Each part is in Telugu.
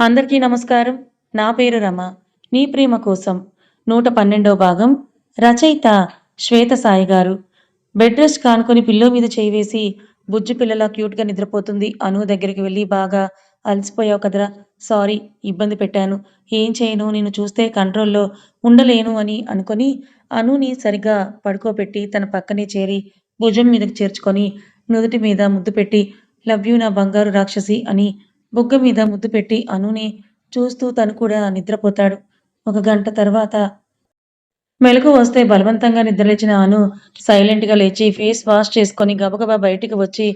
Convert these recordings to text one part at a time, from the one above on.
అందరికీ నమస్కారం. నా పేరు రమ. నీ ప్రేమ కోసం నూట పన్నెండో భాగం రచయిత శ్వేత సాయి గారు. బెడ్ రెస్ట్ కానుకొని పిల్లో మీద చేయి వేసి పిల్లలా క్యూట్గా నిద్రపోతుంది. అను దగ్గరికి వెళ్ళి బాగా అలసిపోయావు కదరా. సారీ ఇబ్బంది పెట్టాను. ఏం చేయను? నేను చూస్తే కంట్రోల్లో ఉండలేను అని అనుకొని అనుని సరిగ్గా పడుకోబెట్టి తన పక్కనే చేరి భుజం మీదకి చేర్చుకొని నుదుటి మీద ముద్దు పెట్టి లవ్ యూ నా బంగారు రాక్షసి అని బుగ్గ మీద ముద్దు పెట్టి అనుని చూస్తూ తను కూడా నిద్రపోతాడు. ఒక గంట తర్వాత మెలకు వస్తే బలవంతంగా నిద్రలేచిన అను సైలెంట్గా లేచి ఫేస్ వాష్ చేసుకొని గబగబా బయటికి వచ్చి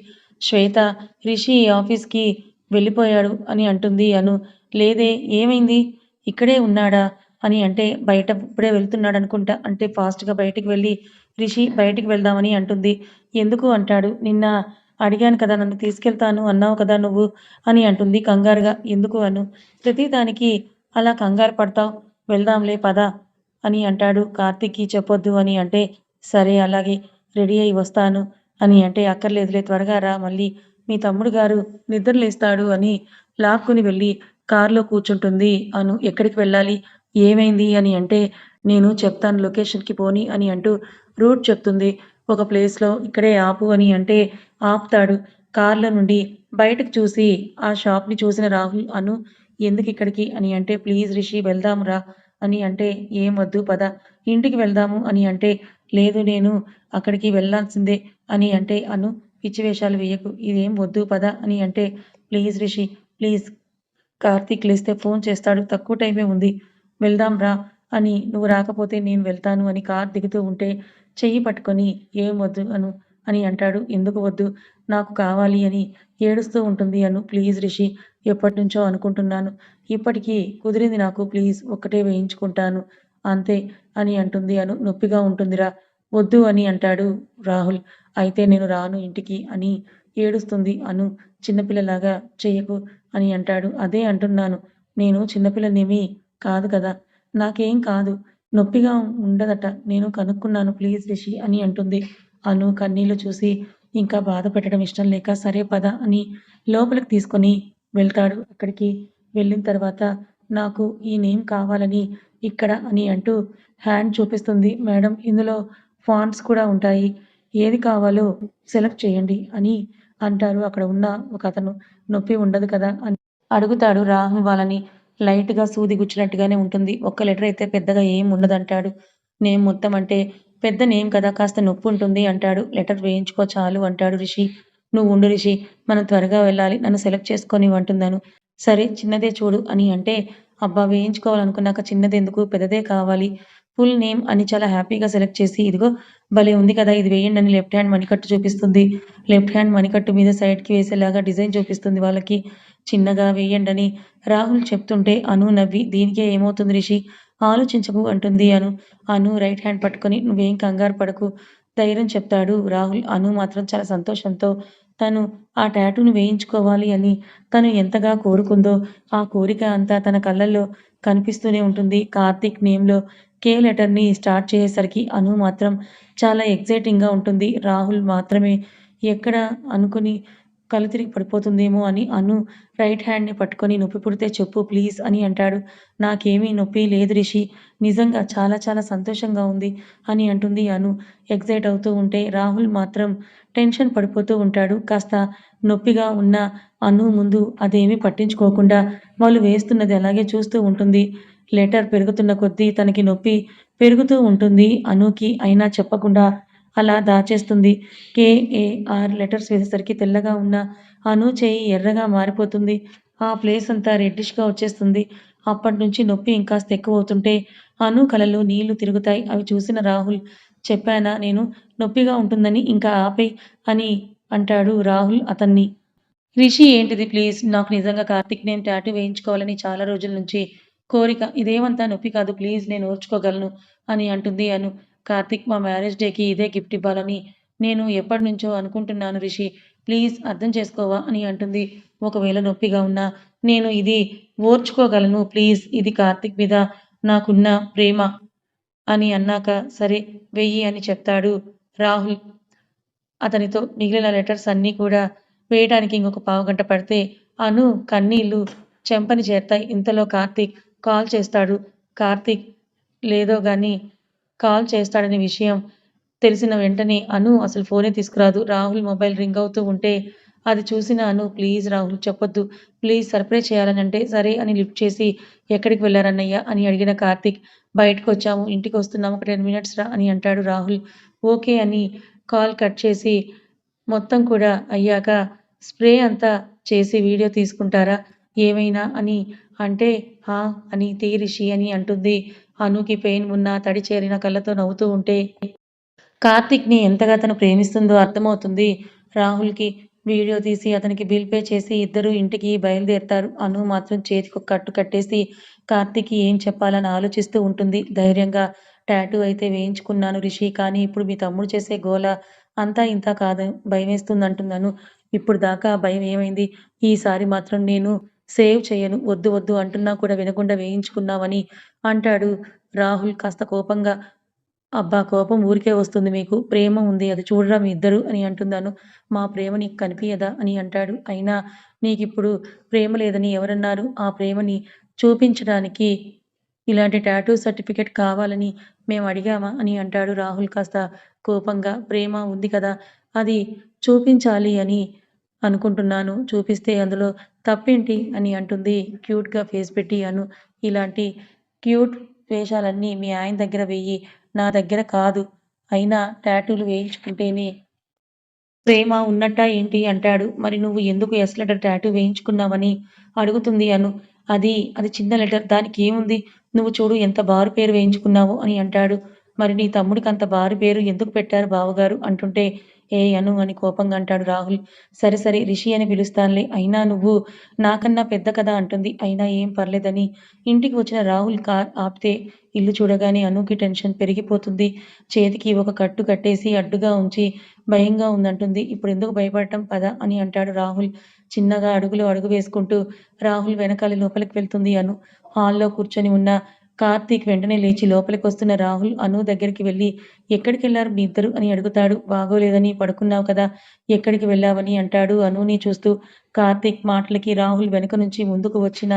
శ్వేత రిషి ఆఫీస్కి వెళ్ళిపోయాడు అని అంటుంది అను. లేదే ఏమైంది? ఇక్కడే ఉన్నాడా? అని అంటే బయట ఇప్పుడే వెళ్తున్నాడు అనుకుంటా అంటే ఫాస్ట్గా బయటికి వెళ్ళి రిషి బయటికి వెళ్దామని అంటుంది. ఎందుకు అంటాడు? నిన్న అడిగాను కదా నన్ను తీసుకెళ్తాను అన్నావు కదా నువ్వు అని అంటుంది కంగారుగా. ఎందుకు అను? ప్రతిదానికి అలా కంగారు పడతావు. వెళ్దాంలే పద అని అంటాడు. కార్తిక్కి చెప్పొద్దు అని అంటే సరే అలాగే రెడీ అయి వస్తాను అని అంటే అక్కర్లేదులే త్వరగా రా మళ్ళీ మీ తమ్ముడు గారు నిద్రలేస్తాడు అని లాక్కుని వెళ్ళి కారులో కూర్చుంటుంది. అను ఎక్కడికి వెళ్ళాలి? ఏమైంది? అని అంటే నేను చెప్తాను లొకేషన్కి పోని అని అంటూ రూట్ చెప్తుంది. ఒక ప్లేస్లో ఇక్కడే ఆపు అని అంటే ఆపుతాడు. కార్లో నుండి బయటకు చూసి ఆ షాప్ని చూసిన రాహుల్ అను ఎందుకు ఇక్కడికి అని అంటే ప్లీజ్ రిషి వెళ్దాంరా అని అంటే ఏం వద్దు పద. ఇంటికి వెళ్దాము అని అంటే లేదు నేను అక్కడికి వెళ్ళాల్సిందే అని అంటే అను పిచ్చి వేషాలు వేయకు. ఇదేం వద్దు పద అని అంటే ప్లీజ్ రిషి ప్లీజ్. కార్తీక్ లేస్తే ఫోన్ చేస్తాడు. తక్కువ టైమే ఉంది. వెళ్దాం రా అని నువ్వు రాకపోతే నేను వెళ్తాను అని కార్ దిగుతూ ఉంటే చెయ్యి పట్టుకొని ఏం వద్దు అను అని అంటాడు. ఎందుకు వద్దు? నాకు కావాలి అని ఏడుస్తూ ఉంటుంది అను. ప్లీజ్ రిషి ఎప్పటి నుంచో అనుకుంటున్నాను. ఇప్పటికీ కుదిరింది నాకు. ప్లీజ్ ఒక్కటే వేయించుకుంటాను. అంతే అని అంటుంది అను. నొప్పిగా ఉంటుందిరా. వద్దు అని అంటాడు రాహుల్. అయితే నేను రాను ఇంటికి అని ఏడుస్తుంది అను. చిన్నపిల్లలాగా చెయ్యకు అని అంటాడు. అదే అంటున్నాను. నేను చిన్నపిల్లనేమీ కాదు కదా. నాకేం కాదు. నొప్పిగా ఉండదట. నేను కనుక్కున్నాను. ప్లీజ్ రిషి అని అంటుంది. అను కన్నీళ్ళు చూసి ఇంకా బాధ పెట్టడం ఇష్టం లేక సరే పద అని లోపలికి తీసుకొని వెళ్తాడు. అక్కడికి వెళ్ళిన తర్వాత నాకు ఈ నేమ్ కావాలని ఇక్కడ అని అంటూ హ్యాండ్ చూపిస్తుంది. మేడం ఇందులో ఫాంట్స్ కూడా ఉంటాయి. ఏది కావాలో సెలెక్ట్ చేయండి అని అంటారు. అక్కడ ఉన్న ఒక అతను నొప్పి ఉండదు కదా అని అడుగుతాడు. రాహుల్ వాళ్ళని లైట్గా సూది గుచ్చినట్టుగానే ఉంటుంది. ఒక్క లెటర్ అయితే పెద్దగా ఏం ఉండదంటాడు. నేమ్ మొత్తం అంటే పెద్ద నేమ్ కదా కాస్త నొప్పి ఉంటుంది అంటాడు. లెటర్ వేయించుకో చాలు అంటాడు రిషి. నువ్వు ఉండు రిషి మనం త్వరగా వెళ్ళాలి నన్ను సెలెక్ట్ చేసుకొని అంటున్నాను సరే చిన్నదే చూడు అని అంటే అబ్బా వేయించుకోవాలనుకున్నాక చిన్నది ఎందుకు పెద్దదే కావాలి. ఫుల్ నేమ్ అని చాలా హ్యాపీగా సెలెక్ట్ చేసి ఇదిగో భలే ఉంది కదా ఇది వేయండి అని లెఫ్ట్ హ్యాండ్ మణికట్టు చూపిస్తుంది. లెఫ్ట్ హ్యాండ్ మణికట్టు మీద సైడ్కి వేసేలాగా డిజైన్ చూపిస్తుంది వాళ్ళకి. చిన్నగా వేయండని రాహుల్ చెప్తుంటే అను నవ్వి దీనికే ఏమవుతుంది రిషి? ఆలోచించకు అంటుంది అను. అను రైట్ హ్యాండ్ పట్టుకొని నువ్వేం కంగారు పడకు ధైర్యం చెప్తాడు రాహుల్. అను మాత్రం చాలా సంతోషంతో తను ఆ టాటూని వేయించుకోవాలి అని తను ఎంతగా కోరుకుందో ఆ కోరిక అంతా తన కళ్ళల్లో కనిపిస్తూనే ఉంటుంది. కార్తీక్ నేమ్లో కే లెటర్ని స్టార్ట్ చేసేసరికి అను మాత్రం చాలా ఎగ్జైటింగ్గా ఉంటుంది. రాహుల్ మాత్రమే ఎక్కడ అనుకుని కళ్ళు తిరిగి పడిపోతుందేమో అని అను. రైట్ హ్యాండ్ని పట్టుకొని నొప్పి పుడితే చెప్పు ప్లీజ్ అని అంటాడు. నాకేమీ నొప్పి లేదు రిషి. నిజంగా చాలా చాలా సంతోషంగా ఉంది అని అంటుంది అను. ఎగ్జైట్ అవుతూ ఉంటే రాహుల్ మాత్రం టెన్షన్ పడిపోతూ ఉంటాడు. కాస్త నొప్పిగా ఉన్న అను ముందు అదేమీ పట్టించుకోకుండా వాళ్ళు వేస్తున్నది అలాగే చూస్తూ ఉంటుంది. లెటర్ పెరుగుతున్న కొద్దీ తనకి నొప్పి పెరుగుతూ ఉంటుంది. అనుకి అయినా చెప్పకుండా అలా దాచేస్తుంది. కేఏఆర్ లెటర్స్ వేసేసరికి తెల్లగా ఉన్న అను చేయి ఎర్రగా మారిపోతుంది. ఆ ప్లేస్ అంతా రెడ్డిష్గా వచ్చేస్తుంది. అప్పటి నుంచి నొప్పి ఇంకాస్త ఎక్కువ అవుతుంటే అను కలలో నీళ్ళు తిరుగుతాయి. అవి చూసిన రాహుల్ చెప్పానా నేను? నొప్పిగా ఉంటుందని ఇంకా ఆపే అని అంటాడు రాహుల్ అతన్ని. రిషి ఏంటిది ప్లీజ్? నాకు నిజంగా కార్తిక్ నేను ట్యాటూ వేయించుకోవాలని చాలా రోజుల నుంచి కోరిక. ఇదేమంతా నొప్పి కాదు ప్లీజ్ నేను ఓర్చుకోగలను అని అంటుంది అను. కార్తిక్ మా మ్యారేజ్ డేకి ఇదే గిఫ్ట్ ఇవ్వాలని నేను ఎప్పటి నుంచో అనుకుంటున్నాను రిషి. ప్లీజ్ అర్థం చేసుకోవా అని అంటుంది. ఒకవేళ నొప్పిగా ఉన్నా నేను ఇది ఓర్చుకోగలను. ప్లీజ్ ఇది కార్తిక్ మీద నాకున్న ప్రేమ అని అన్నాక సరే వెయ్యి అని చెప్తాడు రాహుల్. అతనితో మిగిలిన లెటర్స్ అన్నీ కూడా వేయడానికి ఇంకొక పావు గంట పడితే అను కన్నీళ్ళు చెంపని చేస్తాయి ఇంతలో కార్తీక్ కాల్ చేస్తాడు. కార్తీక్ లేదో కానీ కాల్ చేస్తాడనే విషయం తెలిసిన వెంటనే అను అసలు ఫోనే తీసుకురాదు. రాహుల్ మొబైల్ రింగ్ అవుతూ ఉంటే అది చూసిన అను ప్లీజ్ రాహుల్ చెప్పొద్దు. ప్లీజ్ సర్ప్రైజ్ చేయాలని అంటే సరే అని లిఫ్ట్ చేసి ఎక్కడికి వెళ్ళారన్నయ్య? అని అడిగిన కార్తీక్. బయటకు వచ్చాము ఇంటికి వస్తున్నాము ఒక టెన్ మినిట్స్ రా అని అంటాడు రాహుల్. ఓకే అని కాల్ కట్ చేసి మొత్తం కూడా అయ్యాక స్ప్రే అంతా చేసి వీడియో తీసుకుంటారా? ఏమైనా? అని అంటే హా అని తీరిషి అని అంటుంది. అనుకి పెయిన్ ఉన్న తడి చేరిన కళ్ళతో నవ్వుతూ ఉంటే కార్తిక్ని ఎంతగా తను ప్రేమిస్తుందో అర్థమవుతుంది. రాహుల్కి వీడియో తీసి అతనికి బిల్ పే చేసి ఇద్దరు ఇంటికి బయలుదేరుతారు. అను మాత్రం చేతికి కట్టు కట్టేసి కార్తిక్కి ఏం చెప్పాలని ఆలోచిస్తూ ఉంటుంది. ధైర్యంగా టాటూ అయితే వేయించుకున్నాను రిషి కానీ ఇప్పుడు మీ తమ్ముడు చేసే గోల అంతా ఇంత కాదు. భయం వేస్తుంది అంటున్నాను ఇప్పుడు దాకా భయం ఏమైంది? ఈసారి మాత్రం నేను సేవ్ చేయను వద్దు వద్దు అంటున్నా కూడా వినకుండా వేయించుకున్నావని అంటాడు రాహుల్ కాస్త కోపంగా. అబ్బా కోపం ఊరికే వస్తుంది మీకు ప్రేమ ఉంది అది చూడరా మీ ఇద్దరు అని అంటున్నాను. మా ప్రేమ నీకు కనిపించదా అని అంటాడు. అయినా నీకిప్పుడు ప్రేమ లేదని ఎవరన్నారు? ఆ ప్రేమని చూపించడానికి ఇలాంటి టాటూ సర్టిఫికెట్ కావాలని మేము అడిగామా అని అంటాడు రాహుల్ కాస్త కోపంగా. ప్రేమ ఉంది కదా అది చూపించాలి అని అనుకుంటున్నాను. చూపిస్తే అందులో తప్పేంటి అని అంటుంది. క్యూట్గా ఫేస్ పెట్టి అను ఇలాంటి క్యూట్ వేషాలన్నీ మీ ఆయన దగ్గర వెయ్యి. నా దగ్గర కాదు. అయినా టాటూలు వేయించుకుంటేనే ప్రేమ ఉన్నట్టా ఏంటి? అంటాడు. మరి నువ్వు ఎందుకు ఎస్ లెటర్ టాటూ వేయించుకున్నావని అడుగుతుంది అను. అది అది చిన్న లెటర్. దానికి ఏముంది? నువ్వు చూడు ఎంత బారు పేరు వేయించుకున్నావు అని అంటాడు. మరి నీ తమ్ముడికి అంత బారు పేరు ఎందుకు పెట్టారు బావగారు? అంటుంటే ఏ అను అని కోపంగా అంటాడు రాహుల్. సరే సరే రిషి అని పిలుస్తానులే. అయినా నువ్వు నాకన్నా పెద్ద కదా అంటుంది. అయినా ఏం పర్లేదని. ఇంటికి వచ్చిన రాహుల్ కార్ ఆపితే ఇల్లు చూడగానే అనుకి టెన్షన్ పెరిగిపోతుంది. చేతికి ఒక కట్టు కట్టేసి అడ్డుగా ఉంచి భయంగా ఉందంటుంది. ఇప్పుడు ఎందుకు భయపడటం? పద అని అంటాడు రాహుల్. చిన్నగా అడుగులు అడుగు వేసుకుంటూ రాహుల్ వెనకాల లోపలికి వెళ్తుంది అను. హాల్లో కూర్చొని ఉన్న కార్తీక్ వెంటనే లేచి లోపలికి వస్తున్న రాహుల్ అను దగ్గరికి వెళ్ళి ఎక్కడికి వెళ్ళారు మీ ఇద్దరు? అని అడుగుతాడు. బాగోలేదని పడుకున్నావు కదా ఎక్కడికి వెళ్ళావని? అంటాడు అనుని చూస్తూ. కార్తీక్ మాటలకి రాహుల్ వెనుక నుంచి ముందుకు వచ్చిన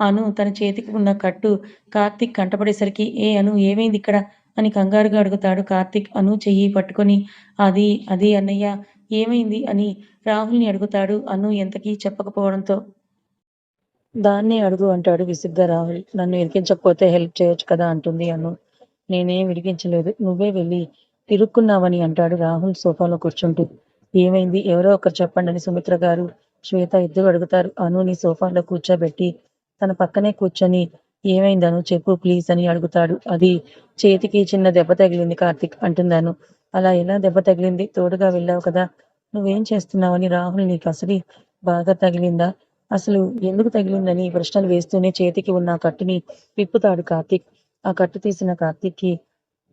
అను తన చేతికి ఉన్న కట్టు కార్తీక్ కంటపడేసరికి ఏ అను ఏమైంది ఇక్కడ? అని కంగారుగా అడుగుతాడు కార్తీక్. అను చెయ్యి పట్టుకొని అది అది అన్నయ్య ఏమైంది? అని రాహుల్ని అడుగుతాడు అను ఎంతకీ చెప్పకపోవడంతో. దాన్నే అడుగు అంటాడు విసుగ్గా రాహుల్ నన్ను ఇరికించకపోతే హెల్ప్ చేయొచ్చు కదా అంటుంది అను. నేనేం ఇరికించలేదు. నువ్వే వెళ్ళి తిరుక్కున్నావని అంటాడు రాహుల్ సోఫాలో కూర్చుంటూ. ఏమైంది? ఎవరో ఒకరు చెప్పండి అని సుమిత్ర గారు శ్వేత ఇద్దరు అడుగుతారు. అనుని సోఫాలో కూర్చోబెట్టి తన పక్కనే కూర్చొని ఏమైంది అను? చెప్పు ప్లీజ్ అని అడుగుతాడు. అది చేతికి చిన్న దెబ్బ తగిలింది కార్తిక్ అంటుందాను అలా ఎలా దెబ్బ తగిలింది? తోడుగా వెళ్ళావు కదా. నువ్వేం చేస్తున్నావని రాహుల్ నీకు అసలు బాగా తగిలిందా? అసలు ఎందుకు తగిలిందని ప్రశ్నలు వేస్తూనే చేతికి ఉన్న కట్టుని విప్పుతాడు కార్తీక్. ఆ కట్టు తీసిన కార్తీక్కి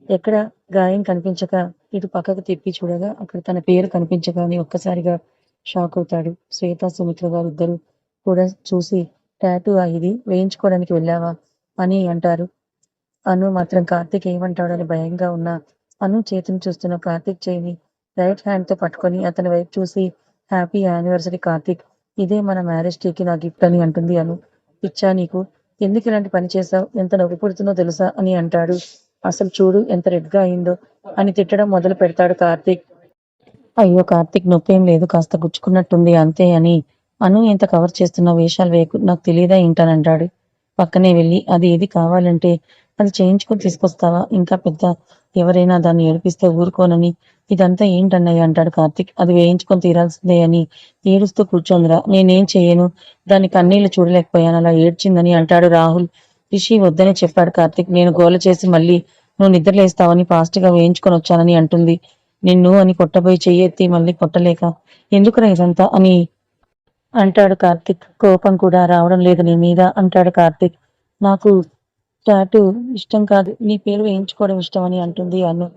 ఎక్కడ గాయం కనిపించక ఇటు పక్కకు తిప్పి చూడగా అక్కడ తన పేరు కనిపించగానే ఒక్కసారిగా షాక్ అవుతాడు. శ్వేత సుమిత్ర గారు ఇద్దరు కూడా చూసి టాటూ ఇది వేయించుకోవడానికి వెళ్ళావా? అని అంటారు. అను మాత్రం కార్తీక్ ఏమంటాడని భయంగా ఉన్న అను చేతిని చూస్తున్న కార్తీక్ చేయిని రైట్ హ్యాండ్తో పట్టుకొని అతని వైపు చూసి హ్యాపీ యానివర్సరీ కార్తీక్. ఇదే మన మ్యారేజ్ డేకి నా గిఫ్ట్ అని అంటుంది అను. పిచ్చా నీకు ఎందుకు ఇలాంటి పని చేసావు ఎంత నవ్వు పుడుతుందో తెలుసా అని అంటాడు. అసలు చూడు ఎంత రెడ్గా అయిందో అని తిట్టడం మొదలు పెడతాడు కార్తీక్. అయ్యో కార్తీక్ నొప్పేం లేదు కాస్త గుచ్చుకున్నట్టుంది అంతే అని. అను ఎంత కవర్ చేస్తున్న వేషాలు వేయకు నాకు తెలియదా ఏంటనంటాడు పక్కనే వెళ్ళి అది ఏది కావాలంటే అది చేయించుకొని తీసుకొస్తావా? ఇంకా పెద్ద ఎవరైనా దాన్ని ఏడిపిస్తే ఊరుకోనని ఇదంతా ఏంటన్నయ్య అంటాడు కార్తిక్. అది వేయించుకొని తీరాల్సిందే అని ఏడుస్తూ కూర్చోందిరా. నేనేం చేయను? దాని కన్నీళ్ళు చూడలేకపోయాను. అలా ఏడ్చిందని అంటాడు రాహుల్. రిషి వద్దని చెప్పాడు కార్తిక్. నేను గోల చేసి మళ్ళీ నువ్వు నిద్రలేస్తావని ఫాస్ట్గా వేయించుకొని వచ్చానని అంటుంది. నిన్ను అని కొట్టబోయి చెయ్యెత్తి మళ్ళీ కొట్టలేక. ఎందుకురా ఇదంతా అని అంటాడు కార్తిక్. కోపం కూడా రావడం లేదు నీ మీద అంటాడు కార్తిక్. నాకు టాటూ ఇష్టం కాదు. నీ పేరు వేయించుకోవడం ఇష్టం అని అంటుంది అను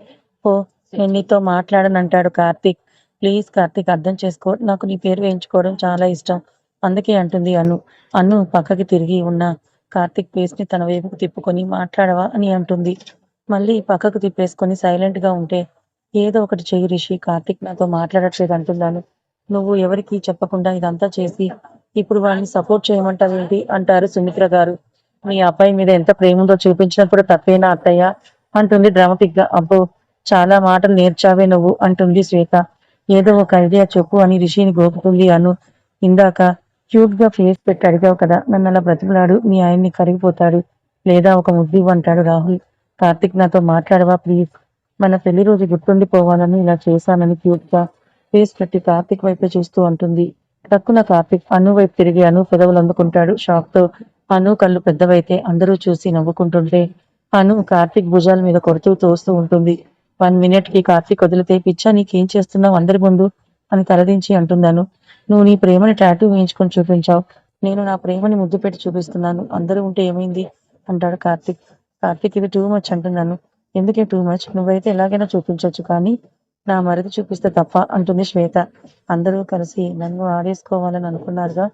ఓ నేను నీతో మాట్లాడను అంటాడు కార్తిక్. ప్లీజ్ కార్తీక్ అర్థం చేసుకో. నాకు నీ పేరు వేయించుకోవడం చాలా ఇష్టం. అందుకే అంటుంది అను. అను పక్కకి తిరిగి ఉన్న కార్తీక్ ఫేస్ని తన వైపుకు తిప్పుకొని మాట్లాడవా అని అంటుంది. మళ్ళీ పక్కకు తిప్పేసుకొని సైలెంట్గా ఉంటే ఏదో ఒకటి చెయ్యి రిషి కార్తీక్ నాతో మాట్లాడట్లేదు అంటున్నాను నువ్వు ఎవరికి చెప్పకుండా ఇదంతా చేసి ఇప్పుడు వాడిని సపోర్ట్ చేయమంటారు ఏంటి అంటారు సుమిత్ర గారు. మీ అబ్బాయి మీద ఎంత ప్రేమ ఉందో చూపించినప్పుడు తప్పేనా అత్తయ్య? అంటుంది డ్రామాటిక్గా అబ్బో చాలా మాటలు నేర్చావే నువ్వు అంటుంది శ్వేత. ఏదో ఒక ఐడియా చెప్పు అని రిషిని గోపుతుంది. అను ఇందాక క్యూట్గా ఫేస్ పెట్టి అడిగావు కదా నన్ను అలా బ్రతిమలాడు మీ ఆయన్ని కరిగిపోతాడు లేదా ఒక ముద్దు అంటాడు రాహుల్. కార్తిక్ నాతో మాట్లాడవా ప్లీజ్? మన పెళ్ళి రోజు గుర్తుండిపోవాలని ఇలా చేశానని క్యూట్గా ఫేస్ పెట్టి కార్తిక్ వైపే చూస్తూ అంటుంది. టక్కున కార్తిక్ అను వైపు తిరిగి అను పెదవులు అందుకుంటాడు షాక్తో అను కళ్ళు పెద్దవైతే అందరూ చూసి నవ్వుకుంటుంటే అను కార్తిక్ భుజాల మీద కొడుతూ తోస్తూ ఉంటుంది. వన్ మినిట్కి కార్తిక్ వదిలితే పిచ్చా నీకేం చేస్తున్నావు? అందరి ముందు అని తలదించి అంటున్నాను. నువ్వు నీ ప్రేమని టాటూ వేయించుకొని చూపించావు. నేను నా ప్రేమని ముద్దు పెట్టి చూపిస్తున్నాను. అందరూ ఉంటే ఏమైంది? అంటాడు కార్తీక్. కార్తీక్ ఇది టూ మచ్ అంటున్నాను. ఎందుకే టూ మచ్ నువ్వైతే ఎలాగైనా చూపించవచ్చు కానీ నా మరిది చూపిస్తే తప్ప అంటుంది శ్వేత. అందరూ కలిసి నన్ను ఆడేసుకోవాలని అనుకున్నారుగా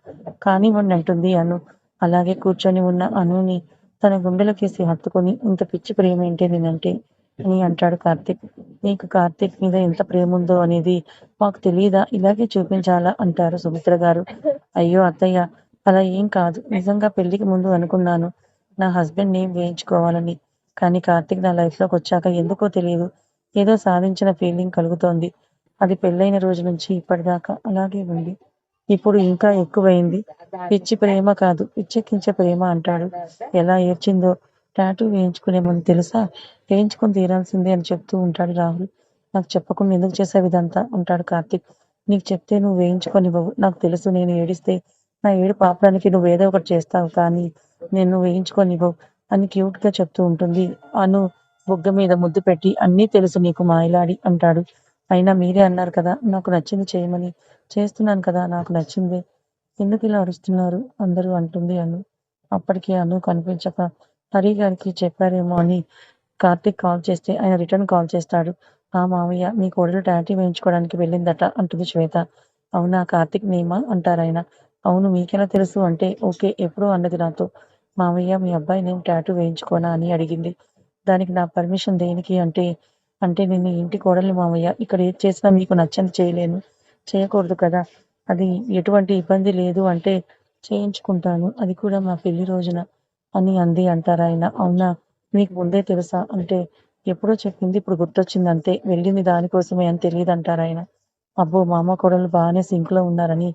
కానీ వండి అంటుంది అను. అలాగే కూర్చొని ఉన్న అనుని తన గుండెలకేసి హత్తుకొని ఇంత పిచ్చి ప్రేమ ఏంటి నేనంటే అని అంటాడు కార్తిక్. నీకు కార్తిక్ మీద ఎంత ప్రేమ ఉందో అనేది మాకు తెలియదా ఇలాగే చూపించాలా? అంటారు సుమిత్ర గారు. అయ్యో అత్తయ్య అలా ఏం కాదు. నిజంగా పెళ్ళికి ముందు అనుకున్నాను. నా హస్బెండ్ నేమ్ వేయించుకోవాలని. కానీ కార్తిక్ నా లైఫ్లోకి వచ్చాక ఎందుకో తెలియదు ఏదో సాధించిన ఫీలింగ్ కలుగుతోంది. అది పెళ్ళైన రోజు నుంచి ఇప్పటిదాకా అలాగే ఉంది. ఇప్పుడు ఇంకా ఎక్కువైంది. పిచ్చి ప్రేమ కాదు. పిచ్చెక్కించే ప్రేమ అంటాడు. ఎలా ఏడ్చిందో టాటూ వేయించుకునే ముందు తెలుసా? వేయించుకొని తీరాల్సిందే అని చెప్తూ ఉంటాడు రాహుల్. నాకు చెప్పకుండా ఎందుకు చేసావు ఇదంతా? అంటాడు కార్తిక్. నీకు చెప్తే నువ్వు వేయించుకొనివ్వవు. నాకు తెలుసు నేను ఏడిస్తే. నా ఏడు పాపడానికి నువ్వు ఏదో ఒకటి చేస్తావు కానీ నేను వేయించుకొనివ్వవు అని క్యూట్గా చెప్తూ ఉంటుంది. అను బుగ్గ మీద ముద్దు పెట్టి అన్నీ తెలుసు నీకు మాయలాడి అంటాడు. అయినా మీరే అన్నారు కదా నాకు నచ్చింది చేయమని. చేస్తున్నాను కదా నాకు నచ్చింది. ఎందుకు ఇలా అరుస్తున్నారు? అందరూ అంటుంది అను. అప్పటికి అను కనిపించక హరి గారికి చెప్పారేమో అని కార్తిక్ కాల్ చేస్తే ఆయన రిటర్న్ కాల్ చేస్తాడు. ఆ మామయ్య మీ కోడలు టాటూ వేయించుకోవడానికి వెళ్ళిందట అంటుంది శ్వేత. అవునా కార్తిక్ నేమా అంటారాయన అవును మీకెలా తెలుసు అంటే ఓకే ఎప్పుడు అన్నది నాతో. మామయ్య మీ అబ్బాయి నేను టాటూ వేయించుకోనా? అని అడిగింది. దానికి నా పర్మిషన్ దేనికి అంటే అంటే నేను ఇంటి కోడలి మామయ్య ఇక్కడ ఏది చేసినా మీకు నచ్చని చేయలేను. చేయకూడదు కదా. అది ఎటువంటి ఇబ్బంది లేదు అంటే చేయించుకుంటాను. అది కూడా మా పెళ్ళి రోజున. అని అంది అంటారు ఆయన. అవునా? మీకు ముందే తెలుసా? అంటే ఎప్పుడో చెప్పింది ఇప్పుడు గుర్తొచ్చింది అంతే. వెళ్ళింది దానికోసమే అని తెలియదు అంటారు ఆయన. అబ్బో మామ కోడలు బాగానే సింక్లో ఉన్నారని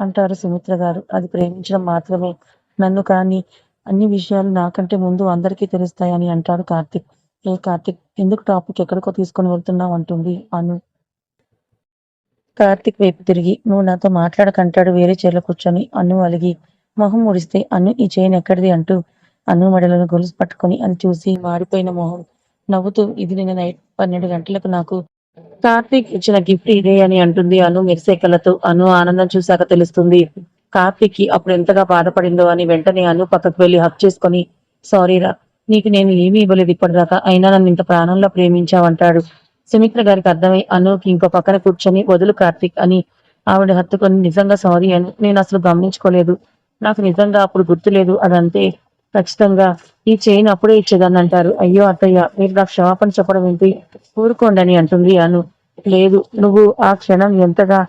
అంటారు సుమిత్ర గారు. అది ప్రేమించడం మాత్రమే. నన్ను కానీ అన్ని విషయాలు నాకంటే ముందు అందరికీ తెలుస్తాయని అంటాడు కార్తిక్. ఏ కార్తిక్ ఎందుకు టాపిక్ ఎక్కడికో తీసుకొని వెళ్తున్నావు అంటుంది అను. కార్తిక్ వైపు తిరిగి నువ్వు నాతో మాట్లాడకంటాడు వేరే చీరలో కూర్చొని అను అలిగి. మొహం ముడిస్తే అను ఈ చైన్ ఎక్కడిది అంటూ అను మెడలను గొలుసు పట్టుకొని అని చూసి మాడిపోయిన మొహం నవ్వుతూ ఇది నిన్న నైట్ పన్నెండు గంటలకు నాకు కార్తీక్ ఇచ్చిన గిఫ్ట్ ఇదే అని అంటుంది అను మెరిసే కళ్ళతో అను ఆనందం చూశాక తెలుస్తుంది కార్తీక్కి అప్పుడు ఎంతగా బాధపడిందో అని వెంటనే అను పక్కకు వెళ్ళి హక్ చేసుకొని సారీరా నీకు నేను ఏమీ ఇవ్వలేదు ఇప్పటిదాకా అయినా నన్ను ఇంత ప్రాణంలో ప్రేమించావంటాడు. సుమిత్ర గారికి అర్థమై అనుకి ఇంకో పక్కన కూర్చొని వదులు కార్తీక్ అని ఆవిడ హత్తుకొని నిజంగా సారీ అని నేను అసలు గమనించుకోలేదు. నాకు నిజంగా అప్పుడు గుర్తులేదు అదంతే ఖచ్చితంగా ఈ చైన్ అప్పుడే ఇచ్చేదాన్ని అంటారు. అయ్యో అత్తయ్య మీరు నాకు క్షమాపణ చెప్పడం ఏంటి? ఊరుకోండి అని అంటుంది అను. లేదు నువ్వు ఆ క్షణం ఎంతగా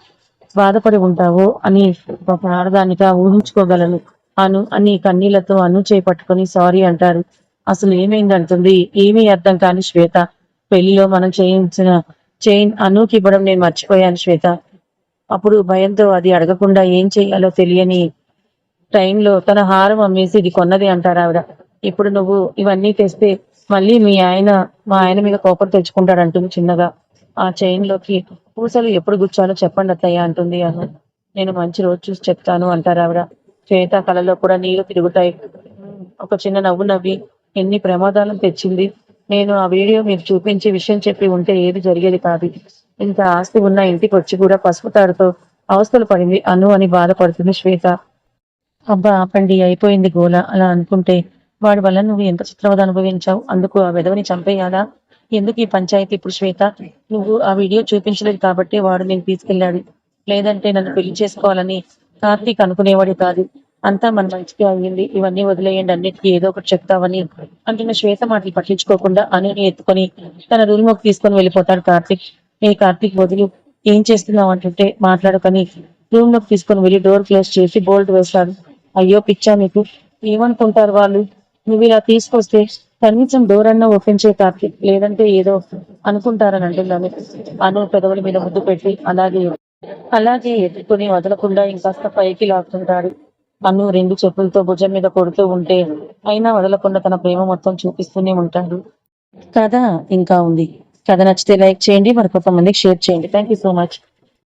బాధపడి ఉంటావో అని ఒక ఆడదానిగా ఊహించుకోగలను అను. అని కన్నీళ్ళతో అను చేపట్టుకుని సారీ అంటారు. అసలు ఏమైంది అంటుంది. ఏమీ అర్థం కాని శ్వేత. పెళ్ళిలో మనం చేయించిన చైన్ అనుకి ఇవ్వడం నేను మర్చిపోయాను శ్వేత. అప్పుడు భయంతో అది అడగకుండా ఏం చేయాలో తెలియని టైంలో తన హారం అమ్మేసి ఇది కొన్నది అంటారు ఆవిడ. ఇప్పుడు నువ్వు ఇవన్నీ తెస్తే మళ్ళీ మీ ఆయన మా ఆయన మీద కోపం తెచ్చుకుంటాడు అంటుంది చిన్నగా. ఆ చైన్లోకి పూసలు ఎప్పుడు గుచ్చాలో చెప్పండి అత్తయ్య అంటుంది అను. నేను మంచి రోజు చూసి చెప్తాను అంటారు ఆవిడ. శ్వేత కళలో కూడా నీళ్ళు తిరుగుతాయి. ఒక చిన్న నవ్వు నవ్వి ఎన్ని ప్రమాదాలను తెచ్చింది? నేను ఆ వీడియో మీకు చూపించి విషయం చెప్పి ఉంటే ఏది జరిగేది కాదు. ఇంత ఆస్తి ఉన్న ఇంటికి వచ్చి కూడా పసుపు తాడుతో అవస్థలు పడింది అను అని బాధపడుతుంది శ్వేత. అబ్బా ఆపండి అయిపోయింది గోల. అలా అనుకుంటే వాడి వల్ల నువ్వు ఎంత చిత్రవద అనుభవించావు? అందుకు ఆ విధవని చంపేయాలా? ఎందుకు ఈ పంచాయతీ ఇప్పుడు శ్వేత? నువ్వు ఆ వీడియో చూపించలేదు కాబట్టి వాడు నేను తీసుకెళ్ళాడు. లేదంటే నన్ను పెళ్ళి చేసుకోవాలని కార్తీక్ అనుకునేవాడు కాదు. అంతా మన మంచిగా అయ్యింది. ఇవన్నీ వదిలేయండి అన్నిటికీ ఏదో ఒకటి చెప్తావని అంటున్న శ్వేత మాటలు పట్టించుకోకుండా అనుని ఎత్తుకొని తన రూమ్లోకి తీసుకొని వెళ్ళిపోతాడు కార్తీక్. ఏ కార్తీక్ వదిలి. ఏం చేస్తున్నావు? అంటుంటే మాట్లాడుకొని. రూమ్లోకి తీసుకొని వెళ్ళి డోర్ క్లోజ్ చేసి బోల్ట్ వేస్తాడు. అయ్యో పిచ్చా నీకు. ఏమనుకుంటారు వాళ్ళు? నువ్వు ఇలా తీసుకొస్తే కనీసం డోర్ అన్నా ఓపెన్ చేయ కార్తీక్. లేదంటే ఏదో అనుకుంటారని అంటున్నాను. అను పెదవుల మీద ముద్దు పెట్టి అలాగే అలాగే ఎత్తుకుని వదలకుండా ఇంకాస్త పైకి లాగుతుంటాడు అను రెండు చెప్పులతో భుజం మీద కొడుతూ ఉంటే అయినా వదలకుండా తన ప్రేమ మొత్తం చూపిస్తూనే ఉంటాడు. కథ ఇంకా ఉంది. కథ నచ్చితే లైక్ చేయండి మరి కొంతమందికి షేర్ చేయండి. Thank you so much